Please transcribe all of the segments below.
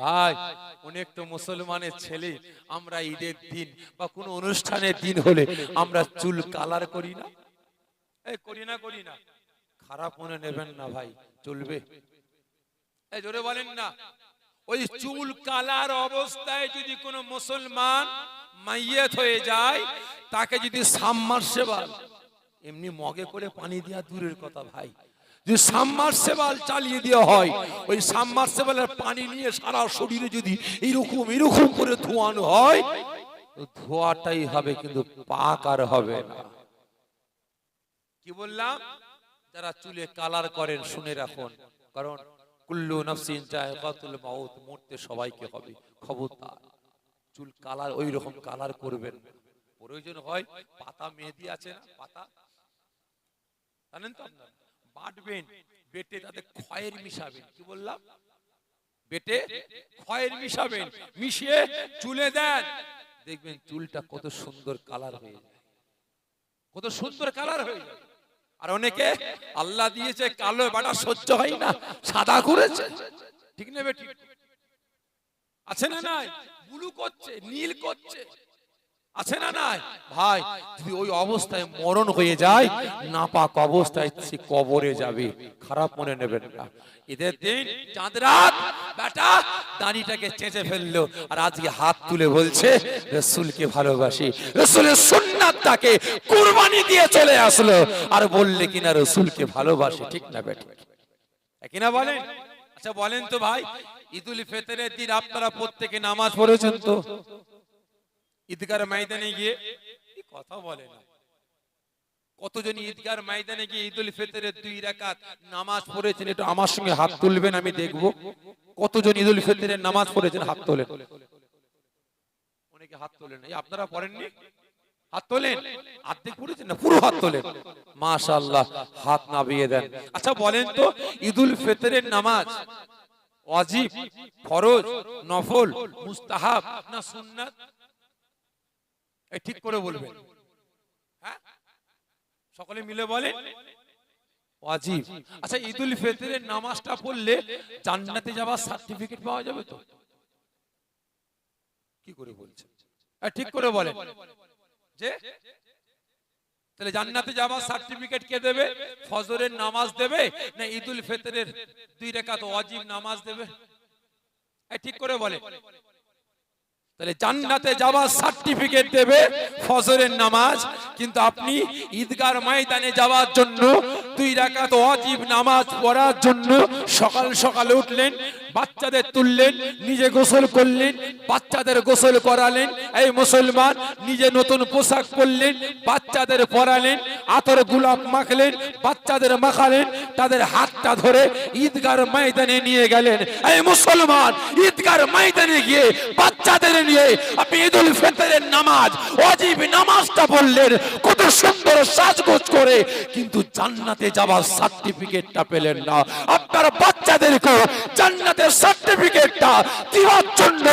ভাই, অনেক তো মুসলমানের ছেলে, আমরা ঈদের দিন বা কোনো অনুষ্ঠানের দিন হলে আমরা চুল কালার করি না? এই করি না করি না। খারাপ মনে নেবেন না ভাই, চলবে। এই জোরে বলেন না। ওই চুল কালার অবস্থায় যদি কোনো মুসলমান মাইয়েত হয়ে যায়, তাকে যদি সাবমার্সেবল এমনি মগে করে পানি দেওয়া দূরের কথা ভাই। যদি সাবমার্সেবল চালিয়ে দেওয়া হয়, ওই সাবমার্সেবলের পানি নিয়ে সারা শরীরে যদি এরকম এরকম করে ধোয়ানো হয় ধোয়াটাই হবে কিন্তু পাক আর হবে না। কি বললাম? যারা চুলে কালার করেন, শুনে রাখুন। কারণ কুল্লু নফসিন জায়গাতুল মাউত, মরতে সবাইকে হবে খবরদার চুল কালার, ওই রকম কালার করবেন। প্রয়োজন হয়, পাতা মেহেদি আছে না, পাতা? জানেন তো আপনারা? বাটবেন, বেটে তাতে খয়ের মিশাবেন। কি বললাম? বেটে খয়ের মিশাবেন। মিশিয়ে চুলে দেন। দেখবেন চুলটা কত সুন্দর কালার হয়ে কত সুন্দর কালার হয়ে আর অনেকে আল্লাহ দিয়েছে, কালো বাটা সহ্য হয় না, সাদা করেছে ঠিক নেবে ঠিক। আছে না নাই? ব্লু করছে, নীল করছে। আছে না নাই? ভাই, যদি ওই অবস্থায় মরণ হয়ে যায়, নাপাক অবস্থায় সে কবরে যাবে। খারাপ মনে নেবেন না। ঈদের দিন চাঁদ রাত, বেটা, দাড়িটাকে চেঁচে ফেলল আর আজকে হাত তুলে বলছে, রসুলকে ভালোবাসি। রসুলের সুন্নাতটাকে কুরবানি দিয়ে চলে আসলো আর বললে কিনা রসুলকে ভালোবাসি, ঠিক না বেটা? কিনা বলেন? আচ্ছা বলেন তো ভাই, ঈদুল ফিতরের দিন আপনারা প্রত্যেকে নামাজ পড়েছেন তো? ঈদগার ময়দানে গিয়ে কথা বলে না? কতজন ঈদগার ময়দানে গিয়ে ঈদুল ফিতরের দুই রাকাত নামাজ পড়েছেন, একটু আমার সঙ্গে হাত তুলবেন, আমি দেখব। কতজন ঈদুল ফিতরের নামাজ পড়েছেন, হাত তোলেন। অনেকে হাত তোলেন। এই আপনারা পড়েননি? হাত তোলেন? অর্ধেক পড়েছেন না? পুরো হাত তোলেন। মাশাআল্লাহ, হাত নামিয়ে দেন। আচ্ছা বলেন তো, ঈদুল ফিতরের নামাজ ওয়াজিব, ফরজ, নফল, মুস্তাহাব না সুন্নাত? এই ঠিক করে বলবেন। হ্যাঁ? সকলে মিলে বলে ওয়াজিব। আচ্ছা ঈদুল ফিতরের নামাজটা পড়লে জান্নাতে যাওয়ার সার্টিফিকেট পাওয়া যাবে তো? কি করে বলছেন? ঠিক করে বলেন। যে? তাহলে জান্নাতে যাওয়ার সার্টিফিকেট কে দেবে? ফজরের নামাজ দেবে? না ঈদুল ফিতরের দুই রাকাত ওয়াজিব নামাজ দেবে? এই ঠিক করে বলে তাহলে জান্নাতে যাওয়ার সার্টিফিকেট দেবে ফজরের নামাজ। কিন্তু আপনি ঈদগার ময়দানে যাওয়ার জন্য, দুই রাকাত ওয়াজিব নামাজ পড়ার জন্য সকাল সকালে উঠলেন, বাচ্চাদের তুললেন, নিজে গোসল করলেন, বাচ্চাদের গোসল করালেন। এই মুসলমান নিজে নতুন পোশাক পরলেন, বাচ্চাদের পরালেন, আতর গোলাপ মাখলেন, বাচ্চাদের মাখালেন, তাদের হাতটা ধরে ঈদগার ময়দানে নিয়ে গেলেন। এই মুসলমান ঈদগার ময়দানে গিয়ে বাচ্চাদের নিয়ে আপনি ঈদুল ফিতরের নামাজ, ওয়াজিব নামাজটা পড়লেন। কত সুন্দর সাজগোজ করে, কিন্তু জান্নাতে যাওয়ার সার্টিফিকেটটা পেলেন না। আপনার বাচ্চাদেরকে জান্নাতের সার্টিফিকেটটা দেওয়ার জন্য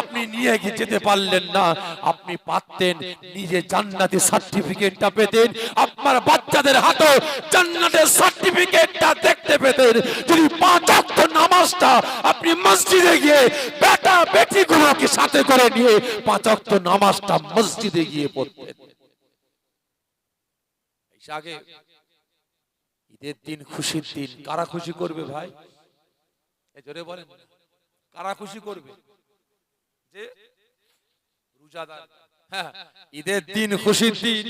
আপনি নিয়ে যেতে পারলেন না? আপনি পারতেন, নিজে জান্নাতের সার্টিফিকেটটা পেতেন, আপনার বাচ্চাদের হাতে জান্নাতের সার্টিফিকেটটা দেখতে পেতেন। যদি পাঁচ ওয়াক্ত নামাজটা আপনি মসজিদে গিয়ে বেটা বেটি গুলোকে সাথে করে নিয়ে পাঁচ ওয়াক্ত নামাজটা মসজিদে গিয়ে পড়তেন। আগে ঈদের দিন খুশির দিন। কারা খুশি করবে ভাই? জোরে বলেন। কারা খুশি করবে? যে রোজাদার। হ্যাঁ ঈদের দিন খুশির দিন।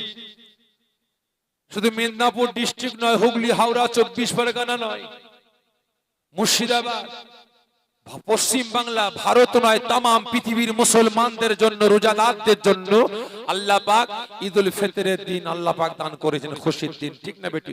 শুধু মেদিনীপুর ডিস্ট্রিক্ট নয়, হুগলি, হাওড়া, চব্বিশ পরগনা নয়, মুর্শিদাবাদ, পশ্চিম বাংলা, ভারত নয় তাম পৃথিবীর মুসলমানদের জন্য, রোজাদারদের জন্য আল্লাহ পাক ঈদুল ফিতরের দিন আল্লাহ পাক দান করেছেন খুশির দিন। ঠিক না বেটি